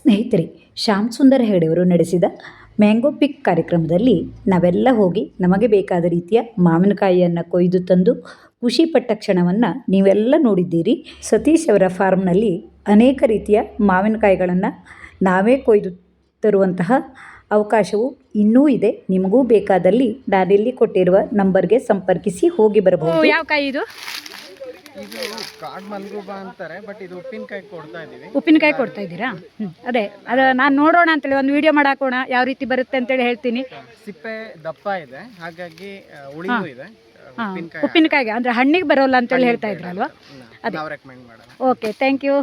ಸ್ನೇಹಿತರೆ, ಶ್ಯಾಮ್ ಸುಂದರ್ ಹೆಗಡೆಯವರು ನಡೆಸಿದ ಮ್ಯಾಂಗೋ ಪಿಕ್ ಕಾರ್ಯಕ್ರಮದಲ್ಲಿ ನಾವೆಲ್ಲ ಹೋಗಿ ನಮಗೆ ಬೇಕಾದ ರೀತಿಯ ಮಾವಿನಕಾಯಿಯನ್ನು ಕೊಯ್ದು ತಂದು ಖುಷಿಪಟ್ಟ ಕ್ಷಣವನ್ನು ನೀವೆಲ್ಲ ನೋಡಿದ್ದೀರಿ. ಸತೀಶ್ ಅವರ ಫಾರ್ಮ್ನಲ್ಲಿ ಅನೇಕ ರೀತಿಯ ಮಾವಿನಕಾಯಿಗಳನ್ನು ನಾವೇ ಕೊಯ್ದು ತರುವಂತಹ ಅವಕಾಶವು ಇನ್ನೂ ಇದೆ. ನಿಮಗೂ ಬೇಕಾದಲ್ಲಿ ನಾನಿಲ್ಲಿ ಕೊಟ್ಟಿರುವ ನಂಬರ್ಗೆ ಸಂಪರ್ಕಿಸಿ ಹೋಗಿ ಬರಬಹುದು. ಯಾವ ಕಾಯಿ ಇದು? ಇದು ಕಾಡ್ ಮಲ್ಗುಬಾ ಅಂತಾರೆ ಬಟ್ ಇದು ಉಪ್ಪಿನಕಾಯಿ ಕೊಡ್ತಾ ಇದೀವಿ. ಉಪ್ಪಿನಕಾಯಿ ಕೊಡ್ತಾ ಇದ್ದೀರಾ? ಹ್ಞೂ ಅದೇ ಅದು ನಾನು ನೋಡೋಣ ಅಂತೇಳಿ ಒಂದು ವಿಡಿಯೋ ಮಾಡಾಕೋಣ ಯಾವ ರೀತಿ ಬರುತ್ತೆ ಅಂತೇಳಿ ಹೇಳ್ತೀನಿ. ಸಿಪ್ಪೆ ದಪ್ಪ ಇದೆ ಹಾಗಾಗಿ ಉಳಿಗೂ ಇದೆ ಉಪ್ಪಿನಕಾಯಿಗೆ ಅಂದರೆ ಹಣ್ಣಿಗೆ ಬರೋಲ್ಲ ಅಂತೇಳಿ ಹೇಳ್ತಾ ಇದ್ರಲ್ವಾ? ಅದೇ. ನಾವು ರೆಕಮೆಂಡ್ ಮಾಡೋಣ. ಓಕೆ ಥ್ಯಾಂಕ್ ಯು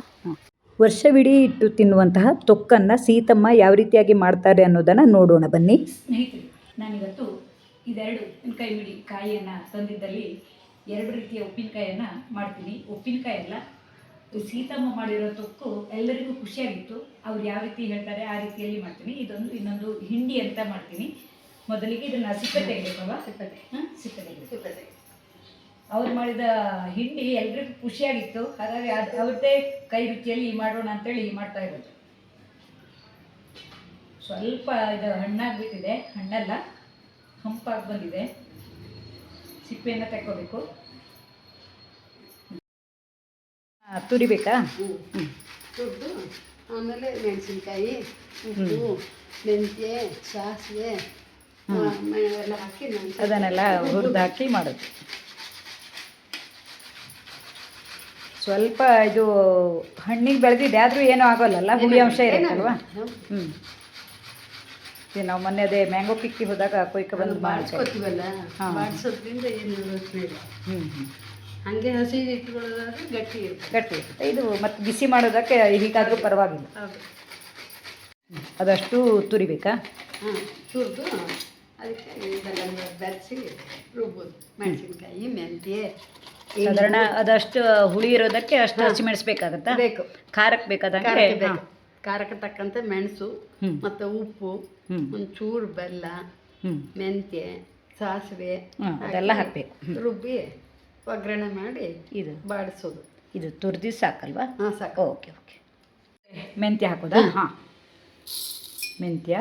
ವರ್ಷವಿಡೀ ಇಟ್ಟು ತಿನ್ನುವಂತಹ ತೊಕ್ಕನ್ನ ಸೀತಮ್ಮ ಯಾವ ರೀತಿಯಾಗಿ ಮಾಡ್ತಾರೆ ಅನ್ನೋದನ್ನು ನೋಡೋಣ ಬನ್ನಿ. ಸ್ನೇಹಿತರೆ ನಾನಿವತ್ತು ಇದೆರಡು ಉಪ್ಪಿನಕಾಯಿ ಮಿಡಿ ಕಾಯಿಯನ್ನ ತಂದಿದ್ದಲ್ಲಿ ಎರಡು ರೀತಿಯ ಉಪ್ಪಿನಕಾಯಿಯನ್ನು ಮಾಡ್ತೀನಿ ಉಪ್ಪಿನಕಾಯಿ ಅಲ್ಲ ಇದು ಸೀತಮ್ಮ ಮಾಡಿರೋ ತೊಕ್ಕು ಎಲ್ಲರಿಗೂ ಖುಷಿಯಾಗಿತ್ತು. ಅವ್ರು ಯಾವ ರೀತಿ ಹೇಳ್ತಾರೆ ಆ ರೀತಿಯಲ್ಲಿ ಮಾಡ್ತೀನಿ. ಇದೊಂದು ಇನ್ನೊಂದು ಹಿಂಡಿ ಅಂತ ಮಾಡ್ತೀನಿ. ಮೊದಲಿಗೆ ಇದನ್ನು ಸಿಪ್ಪೆ ತೆಗಿಬೇಕಲ್ವ ಸಿಪ್ಪೆ ಹಾಂ ಸಿಪ್ಪೆ ತೆಗಿಬೇಕು ಸಿಪ್ಪೆ ಅವ್ರು ಮಾಡಿದ ಹಿಂಡಿ ಎಲ್ರಿಗೂ ಖುಷಿಯಾಗಿತ್ತು. ಹಾಗಾಗಿ ಅದು ಅವ್ರದ್ದೇ ಕೈ ರುಚಿಯಲ್ಲಿ ಮಾಡೋಣ ಅಂತೇಳಿ ಮಾಡ್ತಾ ಇರೋದು. ಸ್ವಲ್ಪ ಇದು ಹಣ್ಣಾಗ್ಬಿಟ್ಟಿದೆ. ಹಣ್ಣಲ್ಲ ಹಂಪಾಗಿ ಬಂದಿದೆ. ಸಿಪ್ಪೆಯನ್ನು ತೆಕ್ಕೋಬೇಕು. ತುರಿಬೇಕಾ? ತುರಿದು ಆಮೇಲೆ ಮೆಣಸಿನ್ಕಾಯಿ ಉಪ್ಪು ಮೆಂತ್ಯ ಸಾಸಿವೆ ಎಲ್ಲ ಹಾಕಿ ಅದನ್ನೆಲ್ಲ ಹುರಿದು ಹಾಕಿ ಮಾಡೋದು. ಸ್ವಲ್ಪ ಇದು ಹಣ್ಣಿಗೆ ಬೆಳೆದಿದೆ ಆದರೂ ಏನೂ ಆಗೋಲ್ಲಲ್ಲ ಹುಳಿ ಅಂಶ ಇರುತ್ತಲ್ವಾ? ಹ್ಞೂ ಇದು ನಾವು ಮೊನ್ನೆ ಅದೇ ಮ್ಯಾಂಗೋ ಪಿಕ್ಕಿ ಹೋದಾಗ ಕೊಯ್ಕ ಬಂದು ಮಾಡ್ಕೊತೀವಲ್ಲ ಮಾಡಿಸೋದ್ರಿಂದ ಏನು ಹ್ಞೂ ಹ್ಞೂ ಹಾಗೆ ಹಸಿ ಇಟ್ಕೊಳ್ಳೋದಾದ್ರೆ ಗಟ್ಟಿ ಗಟ್ಟಿ ಇರುತ್ತೆ. ಇದು ಮತ್ತು ಬಿಸಿ ಮಾಡೋದಕ್ಕೆ ಹೀಗಾದರೂ ಪರವಾಗಿಲ್ಲ. ಅದಷ್ಟು ತುರಿಬೇಕಾ? ಹಾಂ ತುರಿದು ಅದಕ್ಕೆ ಇದೆಲ್ಲ ಬೆರೆಸಿ ರುಬ್ಬೋದು. ಮೆಣಸಿನ್ಕಾಯಿ ಮೆಂತ್ಯ ಸಾಧಾರಣ ಅದಷ್ಟು ಹುಳಿ ಇರೋದಕ್ಕೆ ಅಷ್ಟು ಹಸಿಮೆಣಿಸ್ಬೇಕಾಗತ್ತಾ ಬೇಕು. ಖಾರಕ್ಕೆ ಬೇಕಾದಂಗೆ? ಖಾರಕ್ಕೆ ತಕ್ಕಂತೆ ಮೆಣಸು. ಮತ್ತು ಉಪ್ಪು. ಒಂಚೂರು ಬೆಲ್ಲ ಮೆಂತ್ಯ ಸಾಸಿವೆ ಅದೆಲ್ಲ ಹಾಕಬೇಕು. ರುಬ್ಬಿ ಒಗ್ಗರಣೆ ಮಾಡಿ ಇದು. ಬಾಡಿಸೋದು. ಇದು ತುರ್ದಿ ಸಾಕಲ್ವಾ? ಹಾಂ ಸಾಕು. Okay okay. ಮೆಂತ್ಯ ಹಾಕೋದಾ? ಹಾಂ. ಮೆಂತ್ಯ.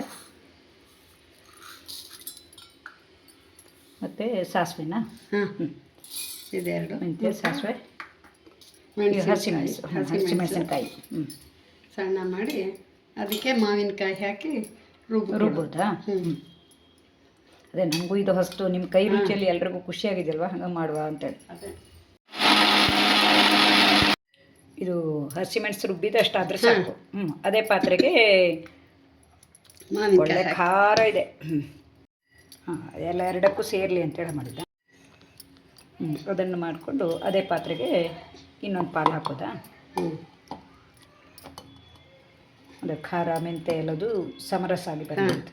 ಮತ್ತು ಸಾಸಿವೆನಾ? ಹಾಂ. ಹ್ಞೂ ಇದೆರಡು. ಮೆಂತ್ಯ ಸಾಸಿವೆ. ಹಸಿಮೆಣಸು. ಹಸಿಮೆಣಸಿನಕಾಯಿ. ಹ್ಞೂ ಸಣ್ಣ ಮಾಡಿ ಅದಕ್ಕೆ ಮಾವಿನಕಾಯಿ ಹಾಕಿ ರುಬ್ಬ ರುಬ್ಬೋದಾ? ಹ್ಞೂ ಅದೇ ನಮಗೂ ಇದು ಹೊಸ್ತು ನಿಮ್ಮ ಕೈ ರುಚಿಯಲ್ಲಿ ಎಲ್ರಿಗೂ ಖುಷಿಯಾಗಿದೆಯಲ್ವಾ? ಹಂಗೆ ಮಾಡುವ ಅಂತೇಳಿ ಅದೇ. ಇದು ಹಸಿಮೆಣಸು ರುಬ್ಬಿದ್ದು ಆದರೆ ಸಾಕು. ಹ್ಞೂ ಅದೇ ಪಾತ್ರೆಗೆ ಒಳ್ಳೆ ಖಾರ ಇದೆ. ಹ್ಞೂ ಹಾಂ ಎಲ್ಲ ಎರಡಕ್ಕೂ ಸೇರಲಿ ಅಂತೇಳಿ ಮಾಡಿದ್ದ. ಹ್ಞೂ ಅದನ್ನು ಮಾಡಿಕೊಂಡು ಅದೇ ಪಾತ್ರೆಗೆ ಇನ್ನೊಂದು ಪಾಲು ಹಾಕೋದಾ? ಹ್ಞೂ ಅದು ಖಾರ ಮೆಂತೆ ಎಲ್ಲದು ಸಮರಸ ಆಗಿ ಬರುತ್ತೆ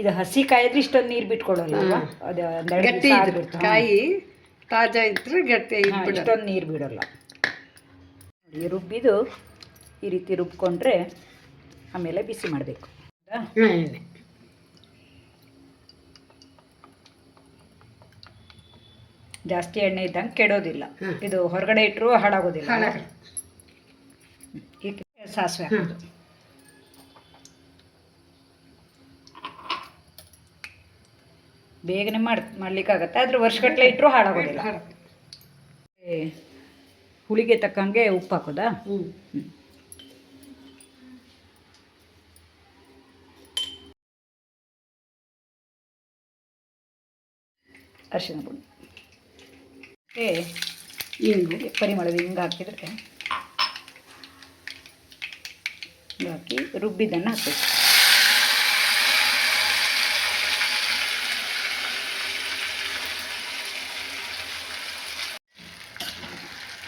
ಇದು ಹಸಿ ಕಾಯಿದ್ರೆ ಇಷ್ಟೊಂದು ನೀರು ಬಿಟ್ಕೊಳ್ಳಲ್ಲ? ಅದು ಗಟ್ಟಿ ಕಾಯಿ ತಾಜಾ ಇದ್ರೆ ಗಟ್ಟಿ ಇಷ್ಟೊಂದು ನೀರು ಬಿಡೋಲ್ಲ. ಈ ರುಬ್ಬಿದು ಈ ರೀತಿ ರುಬ್ಕೊಂಡ್ರೆ ಆಮೇಲೆ ಬಿಸಿ ಮಾಡಬೇಕು. ಜಾಸ್ತಿ ಎಣ್ಣೆ ಇದ್ದಂಗೆ ಕೆಡೋದಿಲ್ಲ. ಇದು ಹೊರಗಡೆ ಇಟ್ಟರು ಹಾಳಾಗೋದಿಲ್ಲ ಸಾಸಿವೆ ಹಾಕೋದು. ಬೇಗನೆ ಮಾಡ್ ಮಾಡ್ಲಿಕ್ಕಾಗತ್ತೆ. ಆದ್ರೆ ವರ್ಷಗಟ್ಟಲೆ ಇಟ್ಟರು ಹಾಳಾಗೋದಿಲ್ಲ. ಏ, ಹುಳಿಗೆ ತಕ್ಕಂಗೆ ಉಪ್ಪು ಹಾಕೋದಾ? ಹ್ಞೂ ಅರಿಶಿನ ಪುಡಿ. ಇಂಗು ಪರಿಮಳದ ಹಿಂಗೆ ಹಾಕಿದ್ರೆ ಹಾಕಿ ರುಬ್ಬಿದ್ದನ್ನು ಹಾಕಬೇಕು.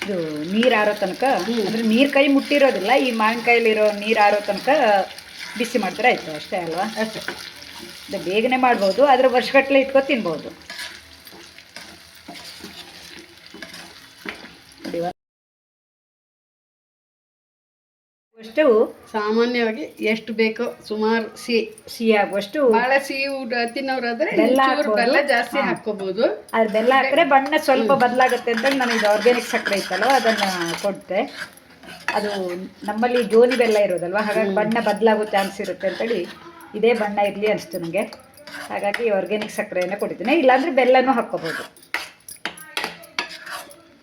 ಇದು ನೀರು ಆರೋ ತನಕ ಅಂದರೆ ನೀರು ಕೈ ಮುಟ್ಟಿರೋದಿಲ್ಲ ಈ ಮಾವಿನಕಾಯಲ್ಲಿರೋ ನೀರು ಆರೋ ತನಕ ಬಿಸಿ ಮಾಡ್ತಾರೆ ಆಯಿತು ಅಷ್ಟೇ ಅಲ್ವಾ? ಅಷ್ಟೇ. ಬೇಗನೆ ಮಾಡ್ಬೋದು ಆದರೆ ವರ್ಷಗಟ್ಟಲೆ ಇಟ್ಕೊ ತಿನ್ಬೋದು ನೋಡಿ, ಅಷ್ಟು ಸಾಮಾನ್ಯವಾಗಿ ಎಷ್ಟು ಬೇಕೋ ಸುಮಾರು ಸಿಹಿ. ಸಿಹಿ ಆಗುವಷ್ಟು ಬಹಳ ಸಿಹಿ ಊಟ ತಿನ್ನೋರಾದ್ರೆ ಬೆಲ್ಲ ಹಾಕ್ಬೋದು. ಬೆಲ್ಲ ಜಾಸ್ತಿ. ಹಾಕೋಬಹುದು ಅದ್ರ ಬೆಲ್ಲ ಹಾಕಿದ್ರೆ ಬಣ್ಣ ಸ್ವಲ್ಪ ಬದಲಾಗುತ್ತೆ ಅಂತ ನಾನು ಇದು ಆರ್ಗ್ಯಾನಿಕ್ ಸಕ್ಕರೆ ಇತ್ತಲ್ಲ ಅದನ್ನು ಕೊಡ್ತೆ ಅದು ನಮ್ಮಲ್ಲಿ ಜೋನಿ ಬೆಲ್ಲ ಇರೋದಲ್ವ ಹಾಗಾಗಿ ಬಣ್ಣ ಬದಲಾಗೋ ಚಾನ್ಸ್ ಇರುತ್ತೆ ಅಂತೇಳಿ ಇದೇ ಬಣ್ಣ ಇರಲಿ ಅನಿಸ್ತು ನನಗೆ ಹಾಗಾಗಿ ಆರ್ಗ್ಯಾನಿಕ್ ಸಕ್ಕರೆಯನ್ನು ಕೊಟ್ಟಿದ್ದೀನಿ. ಇಲ್ಲಾಂದರೆ ಬೆಲ್ಲನೂ ಹಾಕ್ಕೋಬೋದು.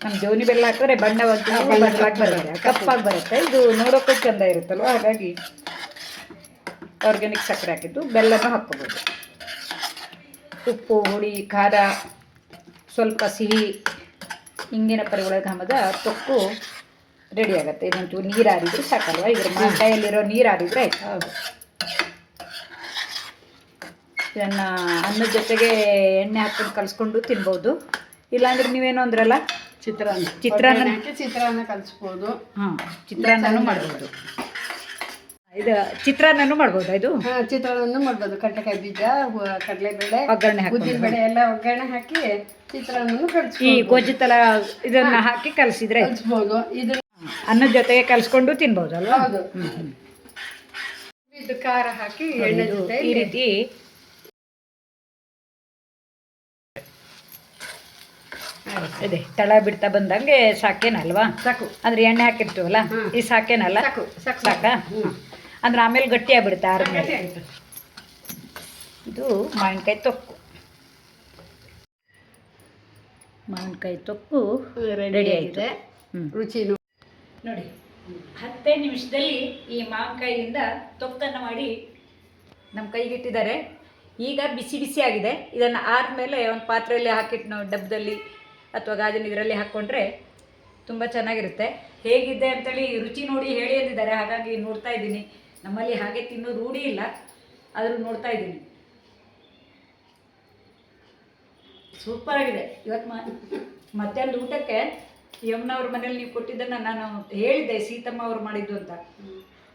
ನಮ್ಮ ಜೋನಿ ಬೆಲ್ಲ ಹಾಕಿದ್ರೆ ಬಣ್ಣ ಬದಲಾಗಿ ಬರುತ್ತೆ ಕಪ್ಪಾಗಿ ಬರುತ್ತೆ. ಇದು ನೋಡೋಕ್ಕೂ ಚೆಂದ ಇರುತ್ತಲ್ವ? ಹಾಗಾಗಿ ಆರ್ಗ್ಯಾನಿಕ್ ಸಕ್ಕರೆ ಹಾಕಿದ್ದು. ಬೆಲ್ಲನೂ ಹಾಕ್ಕೋಬೋದು. ಉಪ್ಪು, ಹುಳಿ, ಖಾರ, ಸ್ವಲ್ಪ ಸಿಹಿ, ಹಿಂಗಿನ ಪರಿಮಳ ಘಾಮದ ತೊಕ್ಕು ರೆಡಿ ಆಗುತ್ತೆ. ಇದಂತೂ ನೀರು ಆರಿದ್ರೆ ಸಾಕಲ್ವ? ಇದ್ರ ಮಾಡಲ್ಲಿರೋ ನೀರು ಆರಿದ್ರೆ ಆಯ್ತು. ಹೌದು. ಇದನ್ನು ಅನ್ನದ ಜೊತೆಗೆ ಎಣ್ಣೆ ಹಾಕೊಂಡು ಕಲಿಸ್ಕೊಂಡು ತಿನ್ಬೋದು. ಇಲ್ಲಾಂದ್ರೆ ನೀವೇನು ಅಂದ್ರಲ್ಲ? ಚಿತ್ರಾನ್ನ ಚಿತ್ರಾನ್ನ- ಚಿತ್ರಾನ್ನ ಕಲಿಸ್ಬೋದು. ಹಾಂ ಚಿತ್ರಾನ್ನನೂ ಮಾಡ್ಬೋದು. ಇದು ಚಿತ್ರಾನ್ನನೂ ಮಾಡ್ಬೋದು ಇದು? ಹಾ ಚಿತ್ರಾನ್ನ ಮಾಡ್ಬೋದು. ಕಡಲೆಕಾಯಿ ಬೀಜ ಕಡಲೆ ಕಡಲೆಬೇಳೆ ಒಗ್ಗರಣೆ ಉದ್ದಿನ ಬೇಳೆ ಎಲ್ಲ ಒಗ್ಗರಣೆ ಹಾಕಿ ಚಿತ್ರಾನ್ನ ಈ ಗೋಜಿ ಗೊಜ್ಜು ಇದನ್ನ ಇದನ್ನು ಹಾಕಿ ಕಲಿಸಿದ್ರೆ ಕಲಿಸ್ಬೋದು. ಇದು ಅನ್ನದ ಜೊತೆಗೆ ಕಲಿಸ್ಕೊಂಡು ತಿನ್ಬೋದಲ್ವಾ? ಹೌದು. ಇದು ಖಾರ ಹಾಕಿ ಎಣ್ಣೆ ಜೊತೆ ಈ ರೀತಿ ಇದೆ ತಳ ಬಿಡ್ತಾ ಬಂದಂಗೆ ಸಾಕೇನಲ್ವಾ? ಸಾಕು. ಅಂದ್ರೆ ಎಣ್ಣೆ ಹಾಕಿರ್ತೀವಲ್ಲ ಈ ಸಾಕೇನಲ್ಲ? ಸಾಕು ಸಾಕು. ಸಾಕ? ಅಂದ್ರೆ ಆಮೇಲೆ ಗಟ್ಟಿ ಆಗ್ಬಿಡುತ್ತೆ ಆಯ್ತು. ಇದು ಮಾವಿನಕಾಯಿ ತೊಕ್ಕು. ಮಾವಿನಕಾಯಿ ತೊಕ್ಕು ರೆಡಿ ಹ್ಮ್. ರುಚಿನು. ನೋಡಿ ಹತ್ತೇ ನಿಮಿಷದಲ್ಲಿ ಈ ಮಾವಿನಕಾಯಿಯಿಂದ ತೊಕ್ಕನ್ನು ಮಾಡಿ ನಮ್ಮ ಕೈಗಿಟ್ಟಿದ್ದಾರೆ ಈಗ ಬಿಸಿ ಬಿಸಿ ಆಗಿದೆ. ಇದನ್ನು ಆದಮೇಲೆ ಒಂದು ಪಾತ್ರೆಯಲ್ಲಿ ಹಾಕಿಟ್ಟು ನಾವು ಡಬ್ಬದಲ್ಲಿ ಅಥವಾ ಗಾಜಿನ ಇದರಲ್ಲಿ ಹಾಕ್ಕೊಂಡ್ರೆ ತುಂಬ ಚೆನ್ನಾಗಿರುತ್ತೆ. ಹೇಗಿದೆ ಅಂತೇಳಿ ರುಚಿ ನೋಡಿ ಹೇಳಿ ಅಂದಿದ್ದಾರೆ. ಹಾಗಾಗಿ ನೋಡ್ತಾ ಇದ್ದೀನಿ. ನಮ್ಮಲ್ಲಿ ಹಾಗೆ ತಿನ್ನೋ ರೂಢಿ ಇಲ್ಲ. ಆದರೂ ನೋಡ್ತಾ ಇದ್ದೀನಿ. ಸೂಪರ್ ಆಗಿದೆ. ಇವತ್ತು ಮಧ್ಯಾಹ್ನದ ಊಟಕ್ಕೆ ಯಮುನಾ ಅವ್ರ ಮನೇಲಿ ನೀವು ಕೊಟ್ಟಿದ್ದನ್ನು ನಾನು ಹೇಳಿದ್ದೆ. ಸೀತಮ್ಮ ಅವ್ರು ಮಾಡಿದ್ದು ಅಂತ.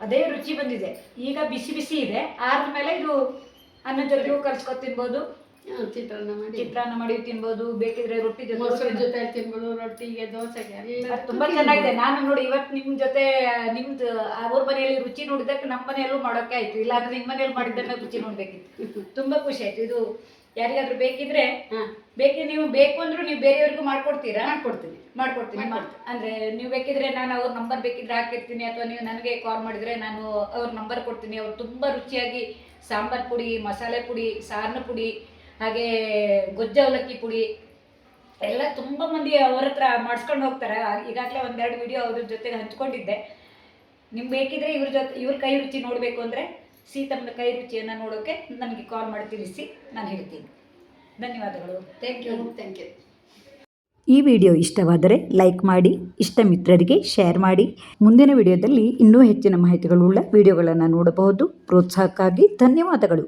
ಅದೇ ರುಚಿ ಬಂದಿದೆ. ಈಗ ಬಿಸಿ ಬಿಸಿ ಇದೆ. ಆದ್ಮೇಲೆ ಇದು ಅನ್ನ ಜೊತೆಗೂ ಕಲ್ಸ್ಕೊ ತಿನ್ಬೋದು. ಚಿತ್ರಾನ್ನ ಮಾಡಿ. ಚಿತ್ರಾನ್ನ ಮಾಡಿ ತಿನ್ಬೋದು ಬೇಕಿದ್ರೆ ರೊಟ್ಟಿ ಮೊಸರು ಜೊತೆ ತಿನ್ಬೋದು ರೊಟ್ಟಿಗೆ ದೋಸೆಗೆ ಎಲ್ಲ ತುಂಬಾ ಚೆನ್ನಾಗಿದೆ. ನಾನು ನೋಡಿ ಇವತ್ತು ನಿಮ್ ಜೊತೆ ನಿಮ್ದು ಅವ್ರ ಮನೆಯಲ್ಲಿ ರುಚಿ ನೋಡಿದಕ್ಕೆ ನಮ್ಮ ಮನೆಯಲ್ಲೂ ಮಾಡೋಕೆ ಆಯ್ತು. ಇಲ್ಲಾಂದ್ರೆ ನಿಮ್ಮ ಮನೆಯಲ್ಲಿ ಮಾಡಿದ್ದನ್ನ ರುಚಿ ನೋಡ್ಬೇಕಿತ್ತು. ತುಂಬಾ ಖುಷಿ ಆಯ್ತು. ಇದು ಯಾರಿಗಾದ್ರೂ ಬೇಕಿದ್ರೆ ಬೇಕಿದ್ರೆ ಬೇಕಿ ನೀವು ಬೇಕು ಅಂದ್ರೂ ನೀವು ಬೇರೆಯವ್ರಿಗೂ ಮಾಡ್ಕೊಡ್ತೀರಾ? ಮಾಡ್ಕೊಡ್ತೀನಿ. ಮಾಡ್ಕೊಡ್ತೀನಿ. ಅಂದ್ರೆ ನೀವು ಬೇಕಿದ್ರೆ ನಾನು ಅವ್ರ ನಂಬರ್ ಬೇಕಿದ್ರೆ ಹಾಕಿರ್ತೀನಿ ಅಥವಾ ನೀವು ನನಗೆ ಕಾಲ್ ಮಾಡಿದ್ರೆ ನಾನು ಅವ್ರ ನಂಬರ್ ಕೊಡ್ತೀನಿ. ಅವ್ರು ತುಂಬಾ ರುಚಿಯಾಗಿ ಸಾಂಬಾರ್ ಪುಡಿ ಮಸಾಲೆ ಪುಡಿ ಸಾರ್ನ ಪುಡಿ ಹಾಗೆ ಗೊಜ್ಜ ಅವಲಕ್ಕಿ ಪುಡಿ ಎಲ್ಲ ತುಂಬ ಮಂದಿ ಅವ್ರ ಹತ್ರ ಮಾಡಿಸ್ಕೊಂಡು ಹೋಗ್ತಾರೆ. ಈಗಾಗಲೇ ಒಂದೆರಡು ವಿಡಿಯೋ ಅವ್ರ ಜೊತೆ ಹಂಚ್ಕೊಂಡಿದ್ದೆ. ನಿಮ್ಗೆ ಬೇಕಿದ್ರೆ ಇವ್ರ ಜೊತೆ ಇವ್ರ ಕೈ ರುಚಿ ನೋಡಬೇಕು ಅಂದರೆ ಸೀತಮ್ಮನ ಕೈ ರುಚಿಯನ್ನು ನೋಡೋಕ್ಕೆ ನನಗೆ ಕಾಲ್ ಮಾಡಿ ತಿಳಿಸಿ ನಾನು ಹೇಳ್ತೀನಿ. ಧನ್ಯವಾದಗಳು. ಥ್ಯಾಂಕ್ ಯು ಥ್ಯಾಂಕ್ ಯು ಈ ವಿಡಿಯೋ ಇಷ್ಟವಾದರೆ ಲೈಕ್ ಮಾಡಿ ಇಷ್ಟ ಮಿತ್ರರಿಗೆ ಶೇರ್ ಮಾಡಿ. ಮುಂದಿನ ವಿಡಿಯೋದಲ್ಲಿ ಇನ್ನೂ ಹೆಚ್ಚಿನ ಮಾಹಿತಿಗಳುಳ್ಳ ವಿಡಿಯೋಗಳನ್ನು ನೋಡಬಹುದು. ಪ್ರೋತ್ಸಾಹಕ್ಕಾಗಿ ಧನ್ಯವಾದಗಳು.